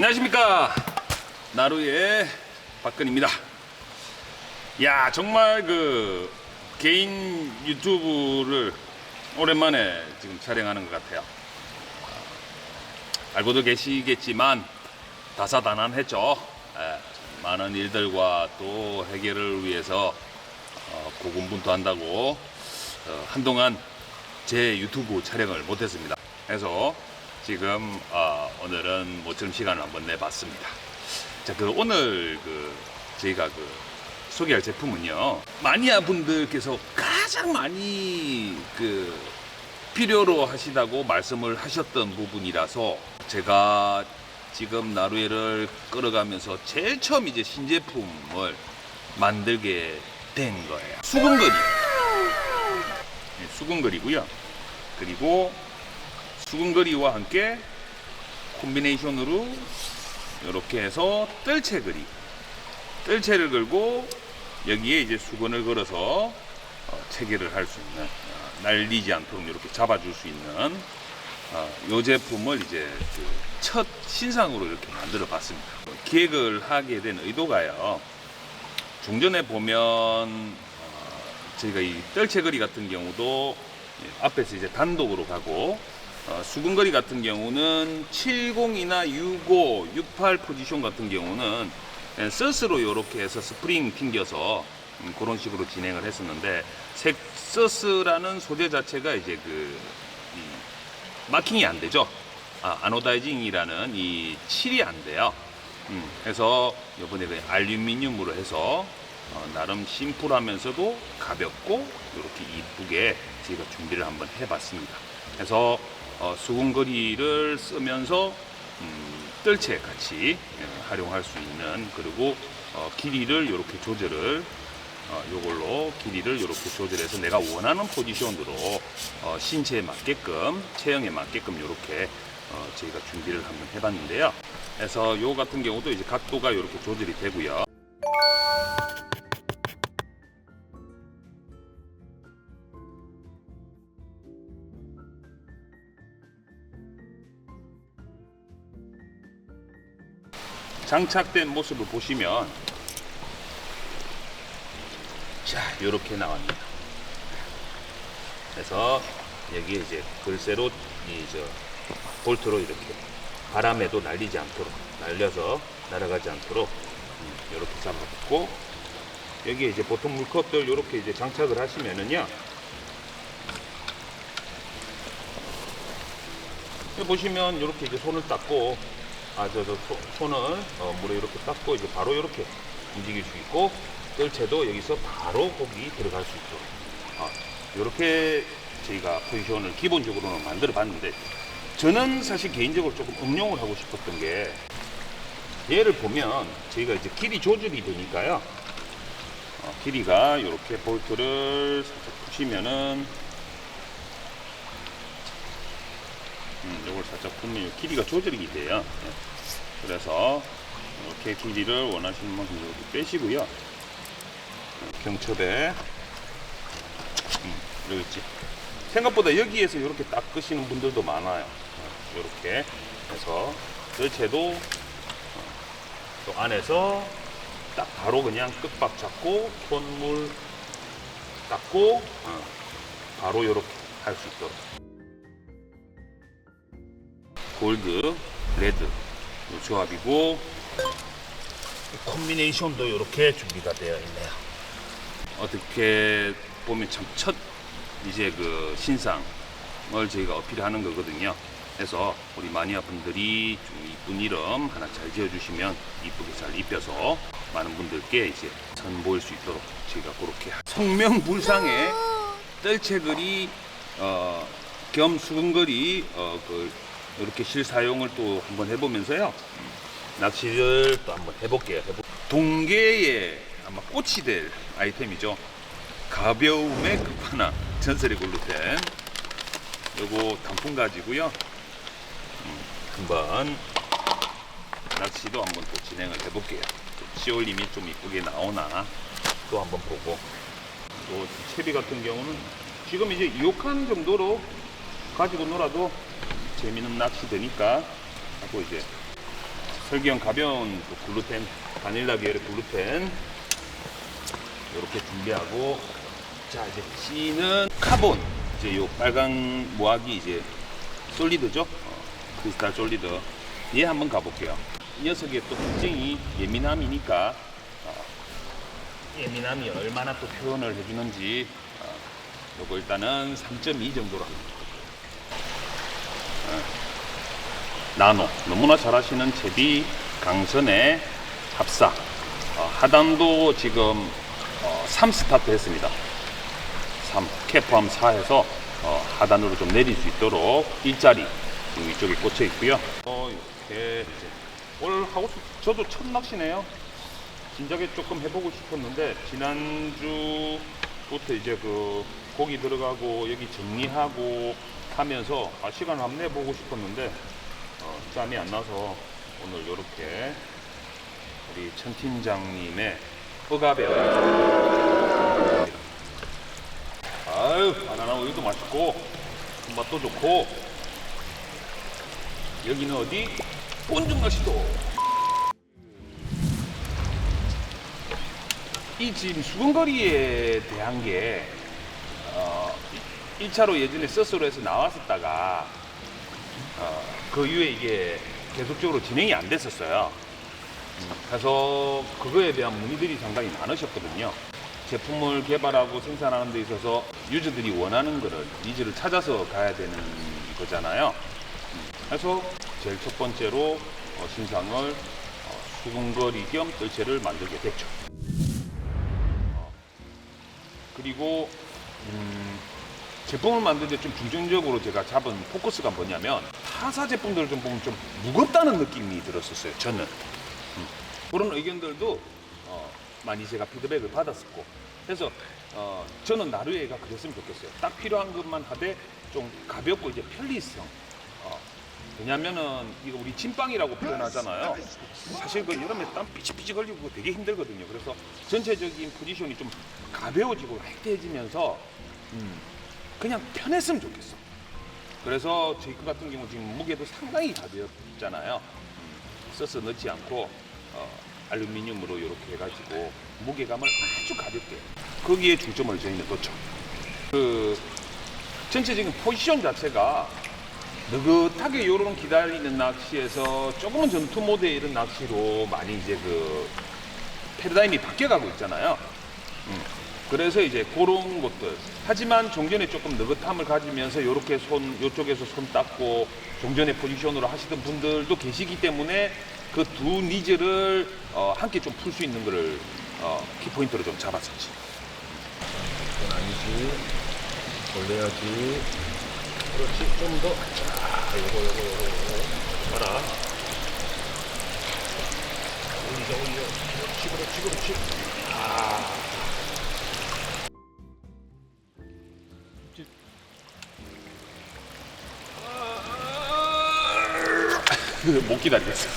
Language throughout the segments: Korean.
안녕하십니까 나루의 박근입니다. 야 정말 그 개인 유튜브를 오랜만에 지금 촬영하는 것 같아요. 알고도 계시겠지만 다사다난했죠. 예, 많은 일들과 또 해결을 위해서 어, 고군분투한다고 어, 한동안 제 유튜브 촬영을 못했습니다. 그래서 지금 어, 오늘은 모처럼 시간을 한번 내봤습니다. 자, 그 오늘 그 저희가 그 소개할 제품은요 마니아 분들께서 가장 많이 그 필요로 하시다고 말씀을 하셨던 부분이라서 제가 지금 나루에를 끌어가면서 제일 처음 이제 신제품을 만들게 된 거예요. 수근거리. 네, 수근거리고요. 그리고 수근거리와 함께 콤비네이션으로 이렇게 해서 뜰채거리. 뜰채를 걸고 여기에 이제 수건을 걸어서 어, 체계를 할 수 있는 어, 날리지 않도록 이렇게 잡아줄 수 있는 어, 이 제품을 이제 그첫 신상으로 이렇게 만들어 봤습니다. 기획을 하게 된 의도가요. 중전에 보면 어, 저희가 이 뜰채거리 같은 경우도 예, 앞에서 이제 단독으로 가고 어, 수근거리 같은 경우는 70이나 65, 68 포지션 같은 경우는 예, 서스로 이렇게 해서 스프링 튕겨서 음, 그런 식으로 진행을 했었는데 색 서스라는 소재 자체가 이제 그 이, 마킹이 안 되죠. 아, 아노다이징이라는 이 칠이 안 돼요. 음, 그래서 이번에 그 알루미늄으로 해서 어, 나름 심플하면서도 가볍고 이렇게 이쁘게 저희가 준비를 한번 해봤습니다. 그래서 어, 수군거리를 쓰면서 음, 뜰채 같이 예, 활용할 수 있는 그리고 어, 길이를 이렇게 조절을 어, 요걸로 길이를 이렇게 조절해서 내가 원하는 포지션으로 어, 신체에 맞게끔 체형에 맞게끔 이렇게 어, 저희가 준비를 한번 해봤는데요. 그래서 요 같은 경우도 이제 각도가 이렇게 조절이 되고요. 장착된 모습을 보시면 자 이렇게 나옵니다. 그래서 여기에 이제 글쎄로 이저 볼트로 이렇게 바람에도 날리지 않도록 날려서 날아가지 않도록 이렇게 잡아붙고 여기에 이제 보통 물컵들 이렇게 이제 장착을 하시면은요 여기 보시면 이렇게 이제 손을 닦고 아저 저 손을 어, 물에 이렇게 닦고 이제 바로 이렇게 움직일 수 있고 뜰채도 여기서 바로 거기 들어갈 수 있도록. 아, 이렇게 저희가 포지션을 기본적으로는 만들어 봤는데 저는 사실 개인적으로 조금 응용을 하고 싶었던 게 얘를 보면 저희가 이제 길이 조절이 되니까요. 어, 길이가 이렇게 볼트를 살짝 푸시면은 음, 요걸 살짝 요 길이가 조절이 돼요. 예. 그래서 이렇게 길이를 원하시는 만큼 이렇게 빼시고요. 경첩에 음, 여기 있지. 생각보다 여기에서 이렇게 닦으시는 분들도 많아요. 어, 이렇게 해서 열채도 어, 또 안에서 딱 바로 그냥 끝밥 잡고 손물 닦고 어, 바로 이렇게 할 수 있도록. 골드, 레드 이 조합이고 콤비네이션도 이렇게 준비가 되어 있네요. 어떻게 보면 참 첫 이제 그 신상을 저희가 어필하는 거거든요. 그래서 우리 마니아 분들이 좀 이쁜 이름 하나 잘 지어주시면 이쁘게 잘 입혀서 많은 분들께 이제 선보일 수 있도록 저희가 그렇게 성명불상의 뜰채거리 어, 겸 수근거리 어, 그 이렇게 실사용을 또 한번 해보면서요 낚시를 또 한번 해볼게요. 해보- 동계의 아마 꽃이 될 아이템이죠. 가벼움의 끝판왕 전설의 글루텐 요거 단품 가지고요 음, 한번 낚시도 한번 또 진행을 해볼게요. 또 시올림이 좀 이쁘게 나오나 또 한번 보고 또 채비 같은 경우는 지금 이제 2칸 정도로 가지고 놀아도 재미는 낚시 되니까 하고 이제 설기형 가벼운 그 글루텐, 바닐라 계열의 글루텐 이렇게 준비하고 자 이제 C는 카본. 이제 요 빨간 모악이 이제 솔리드죠? 어, 크리스탈 솔리드. 얘 한번 가볼게요. 이 녀석의 또 특징이 예민함이니까 어, 예민함이 얼마나 또 표현을 해주는지 어, 요거 일단은 3.2 정도로 합니다 어, 나노 너무나 잘 아시는 제비 강선의 합사. 어, 하단도 지금 어, 3 스타트 했습니다. 3 캐프함 4 해서 어, 하단으로 좀 내릴 수 있도록 일자리 지금 이쪽에 꽂혀 있고요. 어, 이렇게 이제 오늘 하고 싶 저도 첫 낚시네요. 진작에 조금 해보고 싶었는데 지난주부터 이제 그 고기 들어가고 여기 정리하고 하면서 아, 시간을 한번 내보고 싶었는데 어, 짬이 안 나서 오늘 이렇게 우리 천 팀장님의 허가배 아유 바나나 우유도 맛있고 맛도 좋고. 여기는 어디? 본중낚시도. 이 지금 수근거리에 대한 게 어, 1차로 예전에 서스로 해서 나왔었다가 어, 그 이후에 이게 계속적으로 진행이 안 됐었어요. 음, 그래서 그거에 대한 문의들이 상당히 많으셨거든요. 제품을 개발하고 생산하는 데 있어서 유저들이 원하는 거를 니즈를 찾아서 가야 되는 거잖아요. 음, 그래서 제일 첫 번째로 어, 신상을 어, 수분거리 겸 뜰채를 만들게 됐죠. 어, 그리고 음, 제품을 만드는데 좀 중점적으로 제가 잡은 포커스가 뭐냐면 타사 제품들을 좀 보면 좀 무겁다는 느낌이 들었었어요. 저는 음. 그런 의견들도 어, 많이 제가 피드백을 받았었고 그래서 어, 저는 나루에가 그랬으면 좋겠어요. 딱 필요한 것만 하되 좀 가볍고 이제 편리성. 어, 왜냐면은 이거 우리 진빵이라고 표현하잖아요. 사실 그 여름에 땀 흘리고 그거 되게 힘들거든요. 그래서 전체적인 포지션이 좀 가벼워지고 획대해지면서 음, 그냥 편했으면 좋겠어. 그래서 제이크 같은 경우 지금 무게도 상당히 가볍잖아요. 음, 서스 넣지 않고 어, 알루미늄으로 이렇게 해가지고 무게감을 아주 가볍게 거기에 중점을 저희는 뒀죠. 그 전체적인 포지션 자체가 느긋하게 요런 기다리는 낚시에서 조금은 전투 모드의 이런 낚시로 많이 이제 그 패러다임이 바뀌어가고 있잖아요. 음, 그래서 이제 그런 것들. 하지만 종전에 조금 느긋함을 가지면서 이렇게 손, 이쪽에서 손 닦고 종전의 포지션으로 하시던 분들도 계시기 때문에 그 두 니즈를 어, 함께 좀 풀 수 있는 거를 어, 키포인트로 좀 잡았었지. 그건 아니지. 올려야지. 그렇지. 좀 더. 자, 요거, 요거, 요거, 요거. 봐라. 올리자, 올려. 그렇지, 그렇지, 그렇지. 아. 못 기다리겠어.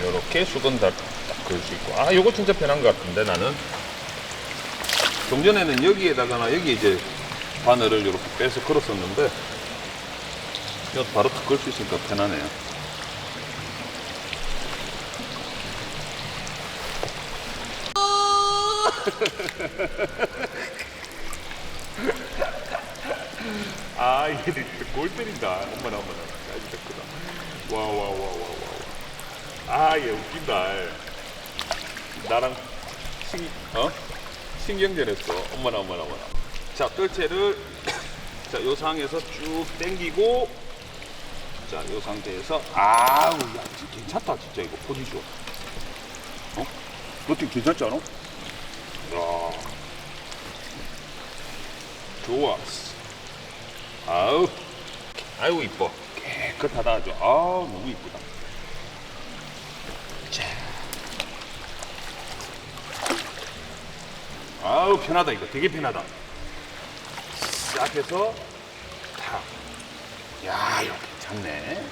요렇게 수건 다 그을 수 있고. 아, 요거 진짜 편한 것 같은데, 나는. 종전에는 여기에다가나 여기 이제 바늘을 이렇게 빼서 걸었었는데 이거 바로 딱걸수 있으니까 편하네요. 아 이게 진짜 골 때린다. 엄마나 엄마나. 아 진짜 크다. 와와와와와. 아얘 웃긴다. 나랑 신 어? 신경전했어. 엄마나 엄마나 엄마나. 자 뜰채를 자 요 상에서 쭉 당기고 자 요 상태에서 아우 야 괜찮다 진짜 이거 포지션. 어? 너팀 괜찮지 않아? 야 좋았어. 아우 아이고 이뻐 깨끗하다 아주 아우 너무 이쁘다. 아유 편하다 이거. 되게 편하다. 싹 해서 탁. 야 이거 괜찮네.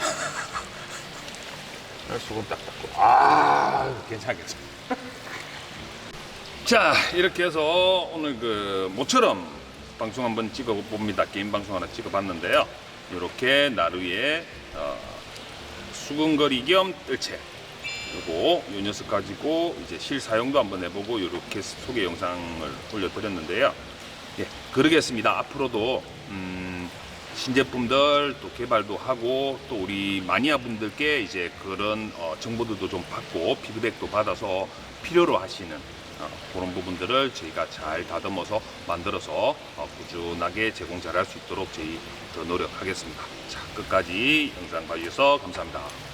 수건 딱 닦고. 아 괜찮아 자 이렇게 해서 오늘 그 모처럼 방송 한번 찍어 봅니다. 게임 방송 하나 찍어 봤는데요. 이렇게 나루의 어, 수근거리 겸 뜰채 그리고 이 녀석 가지고 이제 실사용도 한번 해보고 이렇게 소개 영상을 올려드렸는데요 예 그러겠습니다 앞으로도 음, 신제품들 또 개발도 하고 또 우리 마니아 분들께 이제 그런 어, 정보들도 좀 받고 피드백도 받아서 필요로 하시는 어, 그런 부분들을 저희가 잘 다듬어서 만들어서 어, 꾸준하게 제공 잘할 수 있도록 저희 더 노력하겠습니다. 자 끝까지 영상 봐주셔서 감사합니다.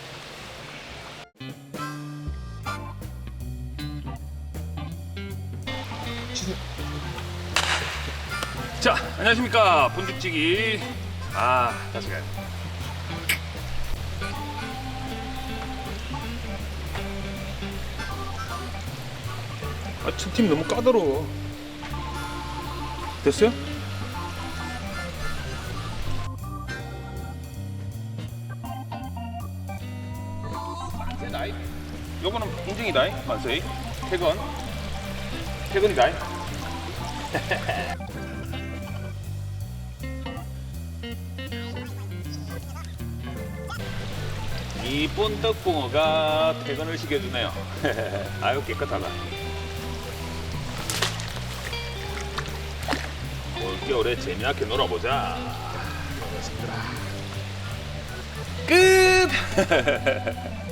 자 안녕하십니까 본죽지기 아 다시 가요. 아, 첫팀 너무 까다로워. 됐어요? 만세다이. 요거는 인증이다. 만세. 퇴근. 퇴근이다. 이쁜 떡붕어가 퇴근을 시켜주네요. 아유 깨끗하다. 올겨울에 재미나게 놀아보자. 끝!